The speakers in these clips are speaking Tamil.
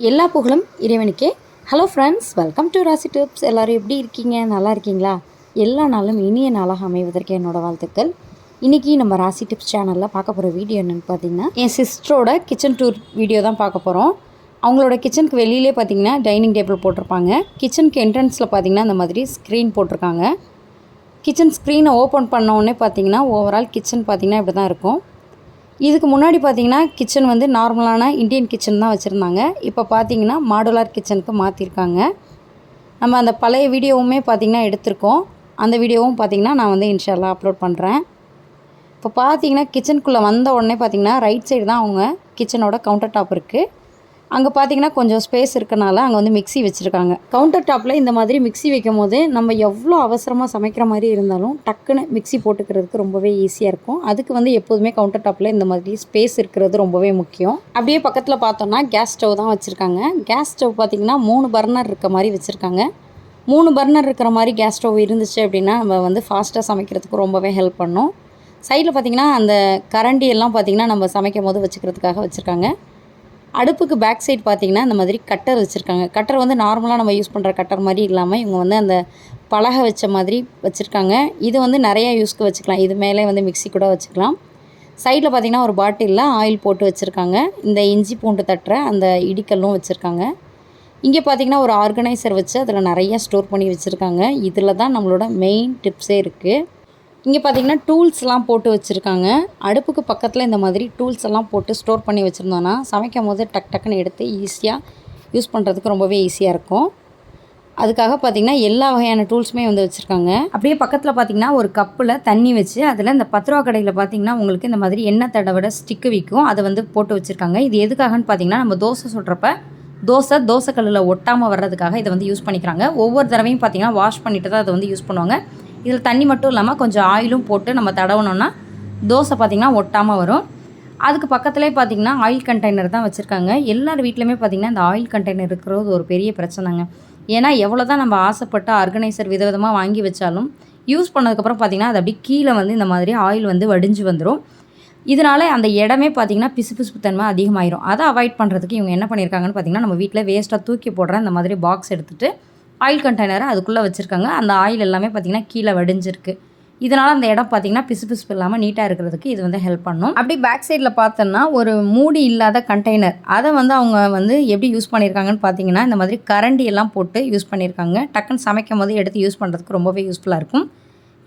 எல்லா புகழும் இறைவனுக்கே. Hello friends welcome to Rasi tips எல்லோரும் எப்படி இருக்கீங்க? நல்லா இருக்கீங்களா? எல்லா நாளும் இனிய நாளாக அமைவதற்கு என்னோட வாழ்த்துக்கள். இன்றைக்கி நம்ம ராசி டிப்ஸ் சேனலில் பார்க்க போகிற வீடியோ என்னென்னு பார்த்தீங்கன்னா என் சிஸ்டரோட கிச்சன் டூர் வீடியோ தான் பார்க்க போகிறோம் அவங்களோட கிச்சனுக்கு வெளியிலே பார்த்தீங்கன்னா டைனிங் டேபிள் போட்டிருப்பாங்க. கிச்சனுக்கு என்ட்ரன்ஸில் பார்த்தீங்கன்னா இந்த மாதிரி ஸ்க்ரீன் போட்டிருக்காங்க. கிச்சன் ஸ்க்ரீனை ஓப்பன் பண்ண உடனே பார்த்தீங்கன்னா ஓவரால் கிச்சன் பார்த்தீங்கன்னா இப்படி தான் இருக்கும். இதுக்கு முன்னாடி பார்த்தீங்கன்னா கிச்சன் வந்து நார்மலான இந்தியன் கிச்சன் தான் வச்சுருந்தாங்க. இப்போ பார்த்தீங்கன்னா மாடுலார் கிச்சனுக்கு மாற்றிருக்காங்க நம்ம அந்த பழைய வீடியோவுமே பார்த்திங்கன்னா எடுத்திருக்கோம். அந்த வீடியோவும் பார்த்திங்கன்னா நான் வந்து இன்ஷால்லாம் அப்லோட் பண்ணுறேன் இப்போ பார்த்தீங்கன்னா கிச்சனுக்குள்ளே வந்த உடனே பார்த்திங்கன்னா ரைட் சைடு தான் அவங்க கிச்சனோட கவுண்டர் டாப் இருக்குது அங்கே பார்த்தீங்கன்னா கொஞ்சம் ஸ்பேஸ் இருக்கனால அங்கே வந்து மிக்ஸி வச்சுருக்காங்க. கவுண்டர் டாப்பில் இந்த மாதிரி மிக்ஸி வைக்கும் போது நம்ம எவ்வளோ அவசரமாக சமைக்கிற மாதிரி இருந்தாலும் டக்குன்னு மிக்ஸி போட்டுக்கிறதுக்கு ரொம்பவே ஈஸியாக இருக்கும். அதுக்கு வந்து எப்போதுமே கவுண்டர் டாப்பில் இந்த மாதிரி ஸ்பேஸ் இருக்கிறது ரொம்பவே முக்கியம். அப்படியே பக்கத்தில் பார்த்தோன்னா கேஸ் ஸ்டவ் தான் வச்சுருக்காங்க. கேஸ் ஸ்டவ் பார்த்திங்கன்னா மூணு பர்னர் இருக்க மாதிரி வச்சுருக்காங்க. மூணு பர்னர் இருக்கிற மாதிரி கேஸ் ஸ்டவ் இருந்துச்சு அப்படின்னா நம்ம வந்து ஃபாஸ்ட்டாக சமைக்கிறதுக்கு ரொம்பவே ஹெல்ப் பண்ணும். சைடில் பார்த்திங்கன்னா அந்த கரண்டி எல்லாம் பார்த்திங்கன்னா நம்ம சமைக்கும் போது வச்சுக்கிறதுக்காக வச்சுருக்காங்க. அடுப்புக்கு பேக் சைட் பார்த்தீங்கன்னா இந்த மாதிரி கட்டர் வச்சுருக்காங்க. கட்டர் வந்து நார்மலாக நம்ம யூஸ் பண்ணுற கட்டர் மாதிரி இல்லாமல் இவங்க வந்து அந்த பலகை வச்ச மாதிரி வச்சுருக்காங்க. இது வந்து நிறையா யூஸ்க்கு வச்சுக்கலாம். இது மேலே வந்து மிக்ஸி கூட வச்சுக்கலாம். சைடில் பார்த்திங்கன்னா ஒரு பாட்டிலில் ஆயில் போட்டு வச்சுருக்காங்க. இந்த இஞ்சி பூண்டு தட்டுற அந்த இடிக்கல்லும் வச்சுருக்காங்க. இங்கே பார்த்திங்கன்னா ஒரு ஆர்கனைசர் வச்சு அதில் நிறையா ஸ்டோர் பண்ணி வச்சுருக்காங்க. இதில் தான் நம்மளோட மெயின் டிப்ஸே இருக்குது இங்கே பார்த்தீங்கன்னா டூல்ஸ்லாம் போட்டு வச்சுருக்காங்க. அடுப்புக்கு பக்கத்தில் இந்த மாதிரி டூல்ஸ் எல்லாம் போட்டு ஸ்டோர் பண்ணி வச்சுருந்தோன்னா சமைக்கும் போது டக் டக்குன்னு எடுத்து ஈஸியாக யூஸ் பண்ணுறதுக்கு ரொம்பவே ஈஸியாக இருக்கும். அதுக்காக பார்த்திங்கன்னா எல்லா வகையான டூல்ஸுமே வந்து வச்சுருக்காங்க. அப்படியே பக்கத்தில் பார்த்திங்கன்னா ஒரு கப்பில் தண்ணி வச்சு அதில் இந்த பத்து ரூபா கடையில் பார்த்திங்கன்னா உங்களுக்கு இந்த மாதிரி எண்ணெய் தடவை ஸ்டிக்கு விற்கும் அதை வந்து போட்டு வச்சுருக்காங்க. இது எதுக்காகன்னு பார்த்திங்கன்னா நம்ம தோசை சுடுறப்ப தோசை தோசைக்கல்லில் ஒட்டாமல் வர்றதுக்காக இதை வந்து யூஸ் பண்ணிக்கிறாங்க. ஒவ்வொரு தடவையும் பார்த்திங்கன்னா வாஷ் பண்ணிட்டு தான் அதை வந்து யூஸ் பண்ணுவாங்க. இதில் தண்ணி மட்டும் இல்லாமல் கொஞ்சம் ஆயிலும் போட்டு நம்ம தடவணும்னா தோசை பார்த்திங்கன்னா ஒட்டாமல் வரும். அதுக்கு பக்கத்துலேயே பார்த்திங்கன்னா ஆயில் கண்டெய்னர் தான் வச்சுருக்காங்க. எல்லார் வீட்லையுமே பார்த்திங்கன்னா இந்த ஆயில் கண்டெய்னர் இருக்கிறது ஒரு பெரிய பிரச்சனைங்க. ஏன்னா எவ்வளோ தான் நம்ம ஆசைப்பட்டு ஆர்கனைசர் விதவிதமாக வாங்கி வச்சாலும் யூஸ் பண்ணதுக்கப்புறம் பார்த்திங்கன்னா அது அப்படியே கீழே வந்து இந்த மாதிரி ஆயில் வந்து வடிஞ்சு வந்துடும் இதனால் அந்த இடமே பார்த்திங்கன்னா பிசு பிசுப்பு தன்மை அதிகமாயிரும். அதை அவாய்ட் பண்ணுறதுக்கு இவங்க என்ன பண்ணியிருக்காங்கன்னு பார்த்திங்கன்னா நம்ம வீட்டில் வேஸ்ட்டாக தூக்கி போடுற இந்த மாதிரி பாக்ஸ் எடுத்துகிட்டு ஆயில் கண்டெய்னரை அதுக்குள்ளே வச்சுருக்காங்க. அந்த ஆயில் எல்லாமே பார்த்திங்கன்னா கீழே வடிஞ்சிருக்கு. இதனால் அந்த இடம் பார்த்திங்கன்னா பிசு பிசுப்பு இல்லாமல் நீட்டாக இருக்கிறதுக்கு இது வந்து ஹெல்ப் பண்ணும். அப்படி பேக் சைடில் பார்த்தோன்னா ஒரு மூடி இல்லாத கண்டெய்னர் அதை வந்து அவங்க வந்து எப்படி யூஸ் பண்ணியிருக்காங்கன்னு பார்த்தீங்கன்னா இந்த மாதிரி கரண்டி எல்லாம் போட்டு யூஸ் பண்ணியிருக்காங்க டக்குன்னு சமைக்கும் போது எடுத்து யூஸ் பண்ணுறதுக்கு ரொம்பவே யூஸ்ஃபுல்லாக இருக்கும்.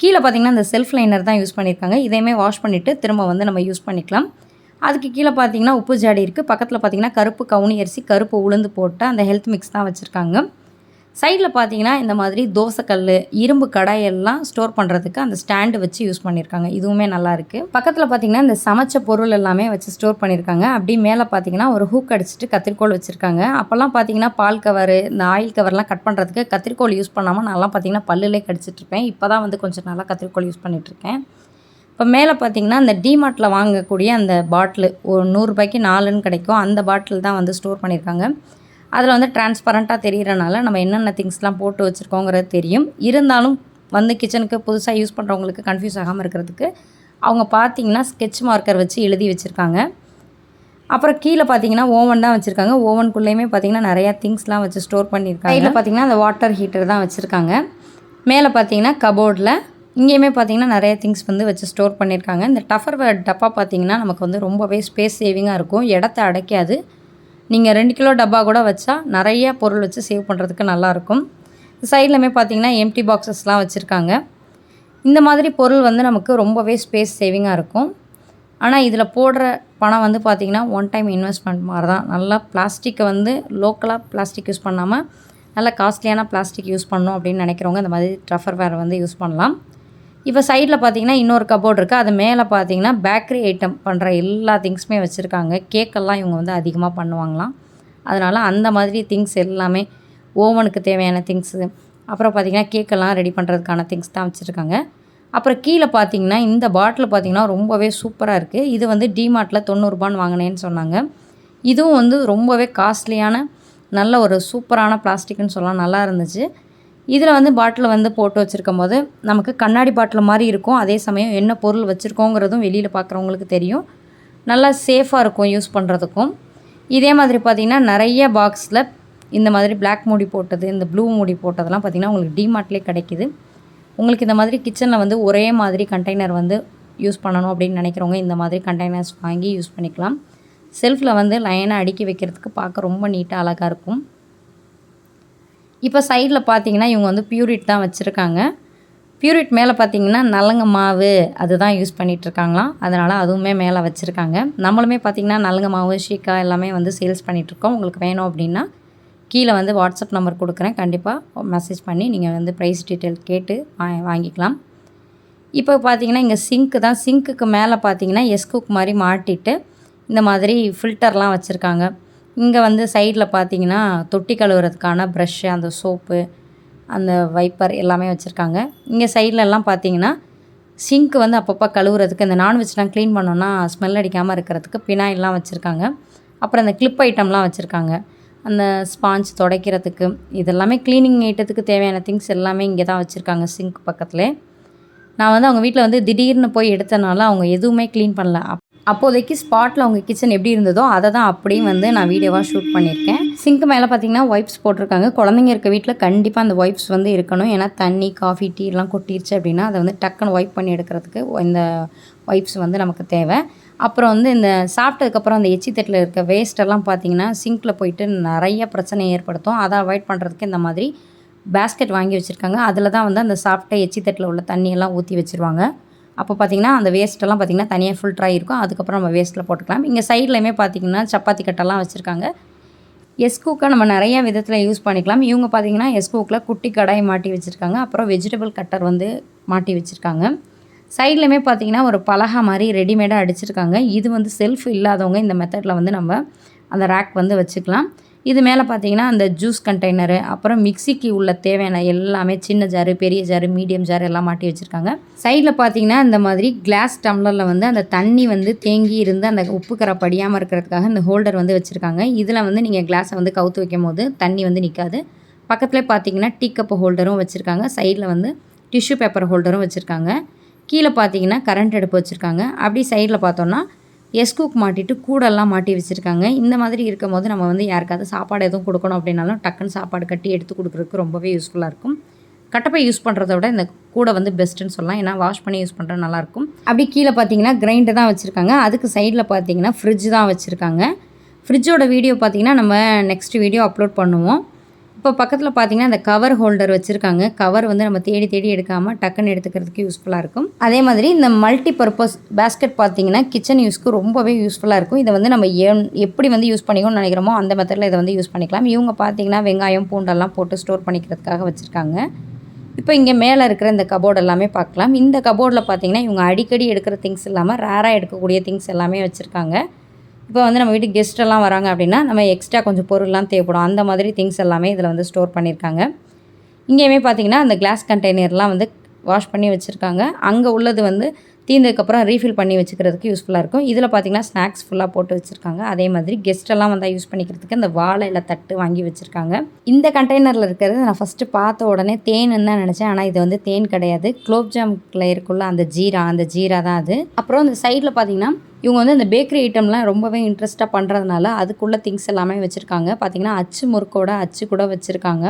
கீழே பார்த்திங்கன்னா இந்த செல்ஃப் லைனர் தான் யூஸ் பண்ணியிருக்காங்க இதையுமே வாஷ் பண்ணிவிட்டு திரும்ப வந்து நம்ம யூஸ் பண்ணிக்கலாம். அதுக்கு கீழே பார்த்தீங்கன்னா உப்பு ஜாடி இருக்குது பக்கத்தில் பார்த்தீங்கன்னா கருப்பு கவுனி அரிசி கருப்பு உளுந்து போட்டு அந்த ஹெல்த் மிக்ஸ் தான் வச்சுருக்காங்க. சைடில் பார்த்தீங்கன்னா இந்த மாதிரி தோசைக்கல் இரும்பு கடாயெல்லாம் ஸ்டோர் பண்ணுறதுக்கு அந்த ஸ்டாண்டு வச்சு யூஸ் பண்ணியிருக்காங்க. இதுவுமே நல்லா இருக்குது பக்கத்தில் பார்த்தீங்கன்னா இந்த சமைச்ச பொருள் எல்லாமே வச்சு ஸ்டோர் பண்ணியிருக்காங்க. அப்படி மேலே பார்த்தீங்கன்னா ஒரு ஹூக் அடிச்சுட்டு கத்திரிக்கோள் வச்சுருக்காங்க. அப்போல்லாம் பார்த்தீங்கன்னா பால் கவர் இந்த ஆயில் கவர்லாம் கட் பண்ணுறதுக்கு கத்திரிக்கோள் யூஸ் பண்ணாமல் நான்லாம் பார்த்தீங்கன்னா பல்லுலே கடிச்சிட்ருப்பேன் இப்போ தான் வந்து கொஞ்சம் நல்லா கத்திரிக்கோள் யூஸ் பண்ணிகிட்ருக்கேன் இப்போ மேலே பார்த்தீங்கன்னா அந்த டிமார்ட்டில் வாங்கக்கூடிய அந்த பாட்டில் ஒரு நூறுரூபாய்க்கு நாலுன்னு கிடைக்கும். அந்த பாட்டில் தான் வந்து ஸ்டோர் பண்ணியிருக்காங்க. அதில் வந்து டிரான்ஸ்பரண்ட்டாக தெரிகிறனால நம்ம என்னென்ன திங்ஸ்லாம் போட்டு வச்சுருக்கோங்கிறது தெரியும். இருந்தாலும் வந்து கிச்சனுக்கு புதுசாக யூஸ் பண்ணுறவங்களுக்கு கன்ஃபியூஸ் ஆகாமல் இருக்கிறதுக்கு அவங்க பார்த்தீங்கன்னா ஸ்கெட்ச் மார்க்கர் வச்சு எழுதி வச்சுருக்காங்க. அப்புறம் கீழே பார்த்தீங்கன்னா ஓவன் தான் வச்சுருக்காங்க. ஓவனுக்குள்ளேயுமே பார்த்தீங்கன்னா நிறையா திங்ஸ்லாம் வச்சு ஸ்டோர் பண்ணியிருக்காங்க. இதில் பார்த்தீங்கன்னா அந்த வாட்டர் ஹீட்டர் தான் வச்சுருக்காங்க. மேலே பார்த்தீங்கன்னா கபோர்டில் இங்கேயுமே பார்த்தீங்கன்னா நிறைய திங்ஸ் வந்து வச்சு ஸ்டோர் பண்ணியிருக்காங்க. இந்த டஃபர் டப்பா பார்த்தீங்கன்னா நமக்கு வந்து ரொம்பவே ஸ்பேஸ் சேவிங்காக இருக்கும். இடத்த அடைக்காது. நீங்கள் ரெண்டு கிலோ டப்பா கூட வச்சா நிறைய பொருள் வச்சு சேவ் பண்ணுறதுக்கு நல்லாயிருக்கும். சைட்லையுமே பார்த்தீங்கன்னா எம்டி பாக்ஸஸ்லாம் வச்சுருக்காங்க. இந்த மாதிரி பொருள் வந்து நமக்கு ரொம்பவே ஸ்பேஸ் சேவிங்காக இருக்கும். ஆனால் இதில் போடுற பணம் வந்து பார்த்திங்கன்னா ஒன் டைம் இன்வெஸ்ட்மெண்ட் மாதிரி தான் நல்லா பிளாஸ்டிக்கை வந்து லோக்கலாக பிளாஸ்டிக் யூஸ் பண்ணாமல் நல்லா காஸ்ட்லியான பிளாஸ்டிக் யூஸ் பண்ணணும் அப்படின்னு நினைக்கிறவங்க இந்த மாதிரி ட்ரஃபர் வேர் வந்து யூஸ் பண்ணலாம். இப்போ சைடில் பார்த்தீங்கன்னா இன்னொரு கபோர்ட் இருக்குது அது மேலே பார்த்தீங்கன்னா பேக்கரி ஐட்டம் பண்ணுற எல்லா திங்ஸுமே வச்சுருக்காங்க. கேக்கெல்லாம் இவங்க வந்து அதிகமாக பண்ணுவாங்களாம். அதனால் அந்த மாதிரி திங்ஸ் எல்லாமே ஓவனுக்கு தேவையான திங்ஸு அப்புறம் பார்த்திங்கன்னா கேக்கெல்லாம் ரெடி பண்ணுறதுக்கான திங்ஸ் தான் வச்சுருக்காங்க. அப்புறம் கீழே பார்த்தீங்கன்னா இந்த பாட்டில் பார்த்திங்கன்னா ரொம்பவே சூப்பராக இருக்குது இது வந்து டிமார்ட்டில் தொண்ணூறுபான்னு வாங்கினேன்னு சொன்னாங்க. இதுவும் வந்து ரொம்பவே காஸ்ட்லியான நல்ல ஒரு சூப்பரான பிளாஸ்டிக்னு சொல்லலாம். நல்லா இருந்துச்சு. இதில் வந்து பாட்டில் வந்து போட்டு வச்சுருக்கும் போது நமக்கு கண்ணாடி பாட்டில் மாதிரி இருக்கும். அதே சமயம் என்ன பொருள் வச்சுருக்கோங்கிறதும் வெளியில் பார்க்குறவங்களுக்கு தெரியும். நல்லா சேஃபாக இருக்கும் யூஸ் பண்ணுறதுக்கும் இதே மாதிரி பார்த்தீங்கன்னா நிறைய பாக்ஸில் இந்த மாதிரி பிளாக் மூடி போட்டது இந்த ப்ளூ மூடி போட்டதெல்லாம் பார்த்தீங்கன்னா உங்களுக்கு டிமார்ட்லேயே கிடைக்குது. உங்களுக்கு இந்த மாதிரி கிச்சனில் வந்து ஒரே மாதிரி கண்டெய்னர் வந்து யூஸ் பண்ணணும் அப்படின்னு நினைக்கிறவங்க இந்த மாதிரி கண்டெய்னர்ஸ் வாங்கி யூஸ் பண்ணிக்கலாம். செல்ஃபில் வந்து லைனாக அடுக்கி வைக்கிறதுக்கு பார்க்க ரொம்ப நீட்டாக அழகாக இருக்கும். இப்போ சைடில் பார்த்தீங்கன்னா இவங்க வந்து பியூரிட் தான் வச்சுருக்காங்க. பியூரிட் மேலே பார்த்தீங்கன்னா நலங்க மாவு அதுதான் யூஸ் பண்ணிகிட்ருக்காங்களாம். அதனால் அதுவுமே மேலே வச்சுருக்காங்க. நம்மளுமே பார்த்தீங்கன்னா நலங்க மாவு ஷீக்கா எல்லாமே வந்து சேல்ஸ் பண்ணிகிட்ருக்கோம். உங்களுக்கு வேணும் அப்படின்னா கீழே வந்து வாட்ஸ்அப் நம்பர் கொடுக்குறேன். கண்டிப்பாக மெசேஜ் பண்ணி நீங்கள் வந்து ப்ரைஸ் டீட்டெயில் கேட்டு வா வாங்கிக்கலாம். இப்போ பார்த்தீங்கன்னா இங்கே சிங்க்கு தான். சிங்க்குக்கு மேலே பார்த்தீங்கன்னா எஸ்குக் மாதிரி மாட்டிட்டு இந்த மாதிரி ஃபில்டர்லாம் வச்சுருக்காங்க. இங்கே வந்து சைடில் பார்த்தீங்கன்னா தொட்டி கழுவுறதுக்கான ப்ரஷ்ஷு அந்த சோப்பு அந்த வைப்பர் எல்லாமே வச்சுருக்காங்க. இங்கே சைட்லலாம் பார்த்தீங்கன்னா சிங்க் வந்து அப்பப்போ கழுவுறதுக்கு இந்த நான்வெஜ்லாம் க்ளீன் பண்ணோன்னா ஸ்மெல் அடிக்காமல் இருக்கிறதுக்கு பினாயிலாம் வச்சுருக்காங்க. அப்புறம் அந்த கிளிப் ஐட்டம்லாம் வச்சுருக்காங்க. அந்த ஸ்பாஞ்ச் துடைக்கிறதுக்கு இதெல்லாமே க்ளீனிங் ஐட்டத்துக்கு தேவையான திங்ஸ் எல்லாமே இங்கே தான் வச்சுருக்காங்க சிங்க் பக்கத்தில். நான் வந்து அவங்க வீட்டில் வந்து திடீர்னு போய் எடுத்தனால அவங்க எதுவுமே க்ளீன் பண்ணல. அப் அப்போதைக்கு ஸ்பாட்டில் அவங்க கிச்சன் எப்படி இருந்ததோ அதை தான் அப்படியே வந்து நான் வீடியோவாக ஷூட் பண்ணியிருக்கேன். சிங்க் மேலே பார்த்தீங்கன்னா ஒய்ப்ஸ் போட்டிருக்காங்க. குழந்தைங்க இருக்க வீட்டில் கண்டிப்பாக அந்த ஒய்ப்ஸ் வந்து இருக்கணும். ஏன்னா தண்ணி காஃபி டீ எல்லாம் கொட்டிருச்சு அப்படின்னா அதை வந்து டக்குன்னு ஒய்ப் பண்ணி எடுக்கிறதுக்கு இந்த ஒய்ப்ஸ் வந்து நமக்கு தேவை. அப்புறம் வந்து இந்த சாப்பிட்டதுக்கப்புறம் அந்த எச்சி தட்டில் இருக்க வேஸ்ட்டெல்லாம் பார்த்தீங்கன்னா சிங்க்கில் போயிட்டு நிறைய பிரச்சனை ஏற்படுத்தும். அதை அவாய்ட் பண்ணுறதுக்கு இந்த மாதிரி பேஸ்கெட் வாங்கி வச்சுருக்காங்க. அதில் தான் வந்து அந்த சாப்பிட்ட எச்சி தட்டில் உள்ள தண்ணியெல்லாம் ஊற்றி வச்சுருவாங்க. அப்போ பார்த்தீங்கன்னா அந்த வேஸ்ட்டெல்லாம் பார்த்திங்கன்னா தனியாக ஃபில்ட்ராக இருக்கும். அதுக்கப்புறம் நம்ம வேஸ்ட்டில் போட்டுக்கலாம். இங்கே சைட்லையுமே பார்த்திங்கன்னா சப்பாத்தி கட்டெல்லாம் வச்சுருக்காங்க. எஸ்கூக்கை நம்ம நிறைய விதத்தில் யூஸ் பண்ணிக்கலாம். இவங்க பார்த்தீங்கன்னா எஸ்கூக்கில் குட்டி கடாய் மாட்டி வச்சுருக்காங்க. அப்புறம் வெஜிடபிள் கட்டர் வந்து மாட்டி வச்சுருக்காங்க. சைட்லையுமே பார்த்தீங்கன்னா ஒரு பலகா மாதிரி ரெடிமேடாக அடிச்சிருக்காங்க. இது வந்து செல்ஃப் இல்லாதவங்க இந்த மெத்தடில் வந்து நம்ம அந்த ரேக் வந்து வச்சுக்கலாம். இது மேலே பார்த்தீங்கன்னா அந்த ஜூஸ் கண்டெய்னரு அப்புறம் மிக்சிக்கு உள்ள தேவையான எல்லாமே சின்ன ஜாரு பெரிய ஜாரு மீடியம் ஜாரு எல்லாம் மாட்டி வச்சுருக்காங்க. சைடில் பார்த்தீங்கன்னா இந்த மாதிரி கிளாஸ் டம்ளரில் வந்து அந்த தண்ணி வந்து தேங்கி இருந்து அந்த உப்பு கரை படியாமல் இருக்கிறதுக்காக இந்த ஹோல்டர் வந்து வச்சுருக்காங்க. இதில் வந்து நீங்கள் கிளாஸை வந்து கவுத்து வைக்கும் போது தண்ணி வந்து நிற்காது பக்கத்துலேயே பார்த்தீங்கன்னா டீ கப்பு ஹோல்டரும் வச்சுருக்காங்க. சைடில் வந்து டிஷ்யூ பேப்பர் ஹோல்டரும் வச்சுருக்காங்க. கீழே பார்த்தீங்கன்னா கரண்ட் அடுப்பு வச்சுருக்காங்க. அப்படி சைடில் பார்த்தோன்னா எஸ்கூக் மாட்டிட்டு கூடெல்லாம் மாட்டி வச்சுருக்காங்க. இந்த மாதிரி இருக்கும் போது நம்ம வந்து யாருக்காவது சாப்பாடு எதுவும் கொடுக்கணும் அப்படின்னாலும் டக்குன்னு சாப்பாடு கட்டி எடுத்து கொடுக்குறதுக்கு ரொம்பவே யூஸ்ஃபுல்லாக இருக்கும். கட்டப்பை யூஸ் பண்ணுறத விட இந்த கூடை வந்து பெஸ்ட்டுன்னு சொல்லலாம். ஏன்னா வாஷ் பண்ணி யூஸ் பண்ணுறது நல்லாயிருக்கும் அப்படி கீழே பார்த்தீங்கன்னா கிரைண்டர் தான் வச்சுருக்காங்க. அதுக்கு சைடில் பார்த்தீங்கன்னா ஃப்ரிட்ஜ் தான் வச்சுருக்காங்க. ஃப்ரிட்ஜோட வீடியோ பார்த்தீங்கன்னா நம்ம நெக்ஸ்ட் வீடியோ அப்லோட் பண்ணுவோம். இப்போ பக்கத்தில் பார்த்தீங்கன்னா இந்த கவர் ஹோல்டர் வச்சுருக்காங்க. கவர் வந்து நம்ம தேடி தேடி எடுக்காமல் டக்குன்னு எடுத்துக்கிறதுக்கு யூஸ்ஃபுல்லாக இருக்கும். அதே மாதிரி இந்த மல்டி பர்பஸ் பேஸ்கெட் பார்த்தீங்கன்னா கிச்சன் யூஸ்க்கு ரொம்பவே யூஸ்ஃபுல்லாக இருக்கும். இதை வந்து நம்ம ஏன் எப்படி வந்து யூஸ் பண்ணிக்கணும்னு நினைக்கிறோமோ அந்த மெத்தடில் இதை வந்து யூஸ் பண்ணிக்கலாம். இவங்க பார்த்தீங்கன்னா வெங்காயம் பூண்டெல்லாம் போட்டு ஸ்டோர் பண்ணிக்கிறதுக்காக வச்சுருக்காங்க. இப்போ இங்கே மேலே இருக்கிற இந்த கபோர்டு எல்லாமே பார்க்கலாம் இந்த கபோர்டில் பார்த்தீங்கன்னா இவங்க அடிக்கடி எடுக்கிற திங்ஸ் இல்லாமல் ரேராக எடுக்கக்கூடிய திங்ஸ் எல்லாமே வச்சுருக்காங்க. இப்போ வந்து நம்ம வீட்டுக்கு கெஸ்ட் எல்லாம் வராங்க அப்படின்னா நம்ம எக்ஸ்ட்ரா கொஞ்சம் பொருள்லாம் தேவைப்படும். அந்த மாதிரி திங்ஸ் எல்லாமே இதில் வந்து ஸ்டோர் பண்ணியிருக்காங்க. இங்கேயுமே பார்த்தீங்கன்னா அந்த கிளாஸ் கண்டெய்னர்லாம் வந்து வாஷ் பண்ணி வச்சுருக்காங்க. அங்கே உள்ளது வந்து தீர்ந்ததுக்கப்புறம் ரீஃபில் பண்ணி வச்சுக்கிறதுக்கு யூஸ்ஃபுல்லாக இருக்கும். இதில் பார்த்தீங்கன்னா ஸ்நாக்ஸ் ஃபுல்லாக போட்டு வச்சுருக்காங்க. அதே மாதிரி கெஸ்ட்டெல்லாம் வந்தால் யூஸ் பண்ணிக்கிறதுக்கு இந்த வாழையில தட்டு வாங்கி வச்சுருக்காங்க. இந்த கண்டெய்னரில் இருக்கிறது நான் ஃபஸ்ட்டு பார்த்த உடனே தேன்னு தான் நினச்சேன். ஆனால் இது வந்து தேன் கிடையாது. குலோப்ஜாமுக்கில் இருக்குள்ள அந்த ஜீரா அந்த ஜீரா தான் அது. அப்புறம் அந்த சைடில் பார்த்தீங்கன்னா இவங்க வந்து இந்த பேக்கரி ஐட்டம்லாம் ரொம்பவே இன்ட்ரெஸ்ட்டாக பண்ணுறதுனால அதுக்குள்ள திங்ஸ் எல்லாமே வச்சுருக்காங்க. பார்த்தீங்கன்னா அச்சு முறுக்கோட அச்சு கூட வச்சுருக்காங்க.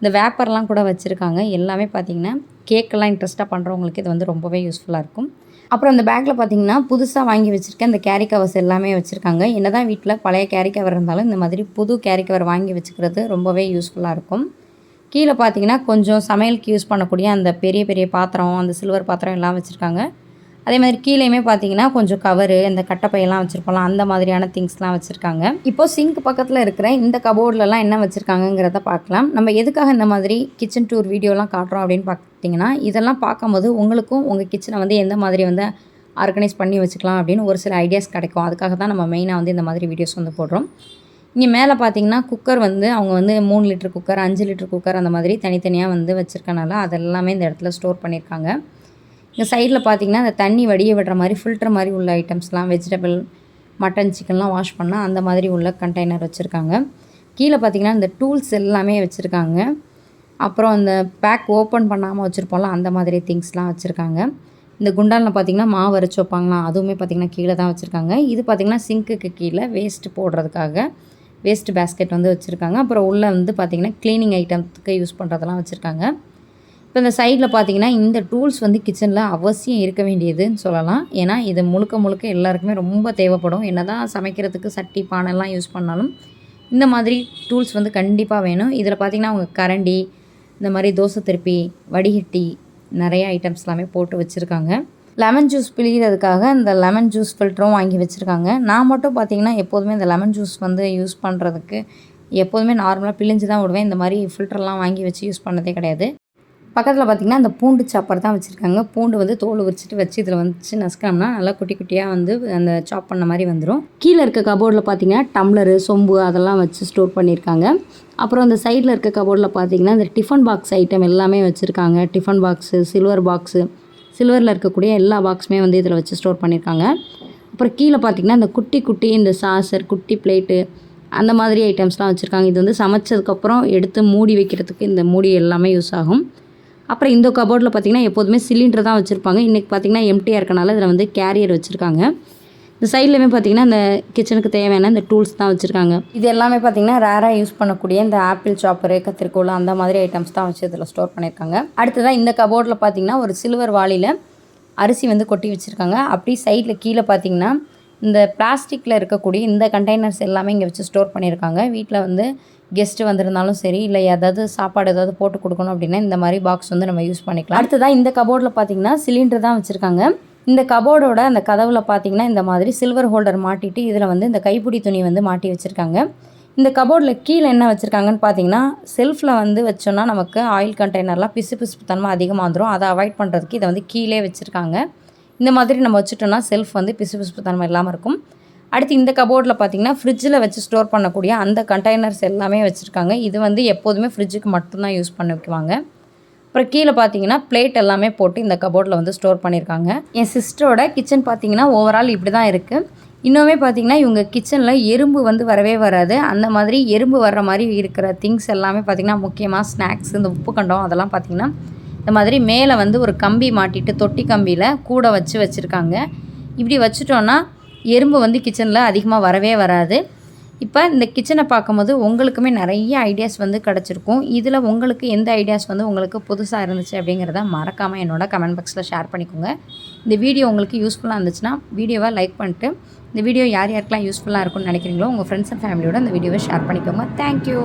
இந்த வேப்பர்லாம் கூட வச்சுருக்காங்க. எல்லாமே பார்த்தீங்கன்னா கேக்கெல்லாம் இன்ட்ரெஸ்ட்டாக பண்ணுறவங்களுக்கு இது வந்து ரொம்பவே யூஸ்ஃபுல்லாக இருக்கும். அப்புறம் அந்த பேக்கில் பார்த்தீங்கன்னா புதுசாக வாங்கி வச்சுருக்கேன் இந்த கேரி கவர்ஸ் எல்லாமே வச்சுருக்காங்க. என்ன தான் வீட்டில் பழைய கேரி கவர் இருந்தாலும் இந்த மாதிரி புது கேரி கவர் வாங்கி வச்சுக்கிறது ரொம்பவே யூஸ்ஃபுல்லாக இருக்கும். கீழே பார்த்தீங்கன்னா கொஞ்சம் சமையலுக்கு யூஸ் பண்ணக்கூடிய அந்த பெரிய பெரிய பாத்திரம் அந்த சில்வர் பாத்திரம் எல்லாம் வச்சுருக்காங்க. அதே மாதிரி கீழேயுமே பார்த்தீங்கன்னா கொஞ்சம் கவரு இந்த கட்டப்பையெல்லாம் வச்சுருப்போம்லாம் அந்த மாதிரியான திங்ஸ்லாம் வச்சுருக்காங்க. இப்போ சிங்க் பக்கத்தில் இருக்கிற இந்த கபோர்ட்லலாம் என்ன வச்சுருக்காங்கங்கிறத பார்க்கலாம். நம்ம எதுக்காக இந்த மாதிரி கிச்சன் டூர் வீடியோலாம் காட்டுறோம் அப்படின்னு பார்த்தீங்கன்னா இதெல்லாம் பார்க்கும்போது உங்களுக்கும் உங்கள் கிச்சனை வந்து எந்த மாதிரி வந்து ஆர்கனைஸ் பண்ணி வச்சுக்கலாம் அப்படின்னு ஒரு சில ஐடியாஸ் கிடைக்கும். அதுக்காக தான் நம்ம மெயினாக வந்து இந்த மாதிரி வீடியோஸ் வந்து போடுறோம். இங்கே மேலே பார்த்தீங்கன்னா குக்கர் வந்து அவங்க வந்து மூணு லிட்டர் குக்கர் அஞ்சு லிட்டர் குக்கர் அந்த மாதிரி தனித்தனியாக வந்து வச்சுருக்கனால அதெல்லாமே இந்த இடத்துல ஸ்டோர் பண்ணியிருக்காங்க இங்கே சைடில் பார்த்தீங்கன்னா அந்த தண்ணி வடிய விடுற மாதிரி ஃபில்டர் மாதிரி உள்ள ஐட்டம்ஸ்லாம் வெஜிடபிள் மட்டன் சிக்கன்லாம் வாஷ் பண்ணால் அந்த மாதிரி உள்ள கண்டெய்னர் வச்சுருக்காங்க. கீழே பார்த்தீங்கன்னா இந்த டூல்ஸ் எல்லாமே வச்சுருக்காங்க. அப்புறம் அந்த பேக் ஓப்பன் பண்ணாமல் வச்சுருப்போம்ல அந்த மாதிரி திங்ஸ்லாம் வச்சுருக்காங்க. இந்த குண்டானில் பார்த்தீங்கன்னா மாவு அரைச்சி வைப்பாங்களா அதுவுமே பார்த்தீங்கன்னா கீழே தான் வச்சுருக்காங்க. இது பார்த்திங்கன்னா சிங்க்குக்கு கீழே வேஸ்ட் போடுறதுக்காக வேஸ்ட் பேஸ்கெட் வந்து வச்சுருக்காங்க. அப்புறம் உள்ளே வந்து பார்த்திங்கன்னா க்ளீனிங் ஐட்டத்துக்கு யூஸ் பண்ணுறதெல்லாம் வச்சுருக்காங்க. இப்போ இந்த சைடில் பார்த்தீங்கன்னா இந்த டூல்ஸ் வந்து கிச்சனில் அவசியம் இருக்க வேண்டியதுன்னு சொல்லலாம். ஏன்னா இது முழுக்க முழுக்க எல்லாருக்குமே ரொம்ப தேவைப்படும். என்ன தான் சமைக்கிறதுக்கு சட்டி பானைலாம் யூஸ் பண்ணாலும் இந்த மாதிரி டூல்ஸ் வந்து கண்டிப்பாக வேணும். இதில் பார்த்தீங்கன்னா அவங்க கரண்டி இந்த மாதிரி தோசை திருப்பி வடிகட்டி நிறைய ஐட்டம்ஸ் எல்லாமே போட்டு வச்சுருக்காங்க. லெமன் ஜூஸ் பிழிகிறதுக்காக இந்த லெமன் ஜூஸ் ஃபில்டரும் வாங்கி வச்சுருக்காங்க. நான் மட்டும் பார்த்தீங்கன்னா எப்போதுமே இந்த லெமன் ஜூஸ் வந்து யூஸ் பண்ணுறதுக்கு எப்போதுமே நார்மலாக பிழிஞ்சு தான் விடுவேன். இந்த மாதிரி ஃபில்டர்லாம் வாங்கி வச்சு யூஸ் பண்ணதே கிடையாது. பக்கத்தில் பார்த்திங்கன்னா அந்த பூண்டு சாப்பர் தான் வச்சுருக்காங்க. பூண்டு வந்து தோல் உரிச்சிட்டு வச்சு இதில் வந்துச்சு நசுக்கணும்னா நல்லா குட்டி குட்டியாக வந்து அந்த சாப் பண்ண மாதிரி வந்துடும் கீழே இருக்க கபோர்டில் பார்த்தீங்கன்னா டம்ளரு சொம்பு அதெல்லாம் வச்சு ஸ்டோர் பண்ணியிருக்காங்க அப்புறம் அந்த சைடில் இருக்க கபோர்டில் பார்த்தீங்கன்னா இந்த டிஃபன் பாக்ஸ் ஐட்டம் எல்லாமே வச்சுருக்காங்க. டிஃபன் பாக்ஸு சில்வர் பாக்ஸு சில்வரில் இருக்கக்கூடிய எல்லா பாக்ஸுமே வந்து இதில் வச்சு ஸ்டோர் பண்ணியிருக்காங்க அப்புறம் கீழே பார்த்தீங்கன்னா இந்த குட்டி குட்டி இந்த சாசர் குட்டி பிளேட்டு அந்த மாதிரி ஐட்டம்ஸ்லாம் வச்சுருக்காங்க. இது வந்து சமைச்சதுக்கப்புறம் எடுத்து மூடி வைக்கிறதுக்கு இந்த மூடி எல்லாமே யூஸ் ஆகும். அப்புறம் இந்த கபோர்டில் பார்த்தீங்கன்னா எப்போதுமே சிலிண்டர் தான் வச்சுருப்பாங்க. இன்றைக்கி பார்த்தீங்கன்னா எம்டியாக இருக்கனால இதில் வந்து கேரியர் வச்சுருக்காங்க. இந்த சைட்லையுமே பார்த்தீங்கன்னா இந்த கிச்சனுக்கு தேவையான இந்த டூல்ஸ் தான் வச்சுருக்காங்க. இது எல்லாமே பார்த்தீங்கன்னா ரேராக யூஸ் பண்ணக்கூடிய இந்த ஆப்பிள் சாப்பரு கத்திரிக்கோள் அந்த மாதிரி ஐட்டம்ஸ் தான் வச்சு இதில் ஸ்டோர் பண்ணியிருக்காங்க அடுத்ததாக இந்த கபோர்டில் பார்த்தீங்கன்னா ஒரு சில்வர் வாளியில் அரிசி வந்து கொட்டி வச்சுருக்காங்க. அப்படி சைடில் கீழே பார்த்தீங்கன்னா இந்த பிளாஸ்டிக்கில் இருக்கக்கூடிய இந்த கண்டெய்னர்ஸ் எல்லாமே இங்கே வச்சு ஸ்டோர் பண்ணியிருக்காங்க வீட்டில் வந்து கெஸ்ட்டு வந்திருந்தாலும் சரி இல்லை ஏதாவது சாப்பாடு ஏதாவது போட்டு கொடுக்கணும் அப்படின்னா இந்த மாதிரி பாக்ஸ் வந்து நம்ம யூஸ் பண்ணிக்கலாம். அடுத்ததாக இந்த கபோர்டில் பார்த்தீங்கன்னா சிலிண்டர் தான் வச்சுருக்காங்க. இந்த கபோர்டோட அந்த கதவில் பார்த்தீங்கன்னா இந்த மாதிரி சில்வர் ஹோல்டர் மாட்டிட்டு இதில் வந்து இந்த கைப்பிடி துணி வந்து மாட்டி வச்சுருக்காங்க. இந்த கபோர்டில் கீழே என்ன வச்சுருக்காங்கன்னு பார்த்தீங்கன்னா செல்ஃபில் வந்து வச்சோன்னா நமக்கு ஆயில் கண்டெய்னர்லாம் பிசு பிசுப்பு தன்மை அதிகமாக வந்துடும் அதை அவாய்ட் பண்ணுறதுக்கு இதை வந்து கீழே வச்சுருக்காங்க. இந்த மாதிரி நம்ம வச்சுட்டோம்னா செல்ஃப் வந்து பிசு பிசுப்பு தன்மை இல்லாமல் இருக்கும். அடுத்து இந்த கபோர்டில் பார்த்தீங்கன்னா ஃப்ரிட்ஜில் வச்சு ஸ்டோர் பண்ணக்கூடிய அந்த கண்டெய்னர்ஸ் எல்லாமே வச்சுருக்காங்க. இது வந்து எப்போதுமே ஃப்ரிட்ஜுக்கு மட்டும்தான் யூஸ் பண்ணிக்குவாங்க அப்புறம் கீழே பார்த்தீங்கன்னா பிளேட் எல்லாமே போட்டு இந்த கபோர்டில் வந்து ஸ்டோர் பண்ணியிருக்காங்க என் சிஸ்டரோட கிச்சன் பார்த்தீங்கன்னா ஓவரால் இப்படி தான் இருக்குது இன்னுமே பார்த்தீங்கன்னா இவங்க கிச்சனில் எறும்பு வந்து வரவே வராது. அந்த மாதிரி எறும்பு வர்ற மாதிரி இருக்கிற திங்ஸ் எல்லாமே பார்த்திங்கன்னா முக்கியமாக ஸ்நாக்ஸ் இந்த உப்பு கண்டம் அதெல்லாம் பார்த்திங்கன்னா இந்த மாதிரி மேலே வந்து ஒரு கம்பி மாட்டிட்டு தொட்டி கம்பியில் கூட வச்சு வச்சுருக்காங்க. இப்படி வச்சுட்டோன்னா எறும்பு வந்து கிச்சனில் அதிகமாக வரவே வராது. இப்போ இந்த கிச்சனை பார்க்கும்போது உங்களுக்குமே நிறைய ஐடியாஸ் வந்து கிடச்சிருக்கும். இதில் உங்களுக்கு எந்த ஐடியாஸ் வந்து உங்களுக்கு புதுசாக இருந்துச்சு அப்படிங்கிறத மறக்காமல் என்னோட கமெண்ட் பாக்ஸில் ஷேர் பண்ணிக்கோங்க. இந்த வீடியோ உங்களுக்கு யூஸ்ஃபுல்லாக இருந்துச்சுன்னா வீடியோவை லைக் பண்ணிட்டு இந்த வீடியோ யார் யாருக்கெல்லாம் யூஸ்ஃபுல்லாக இருக்கும்னு நினைக்கிறீங்களோ உங்கள் ஃப்ரெண்ட்ஸ் அண்ட் ஃபேமிலியோட இந்த வீடியோவை ஷேர் பண்ணிக்கோங்க. தேங்க்யூ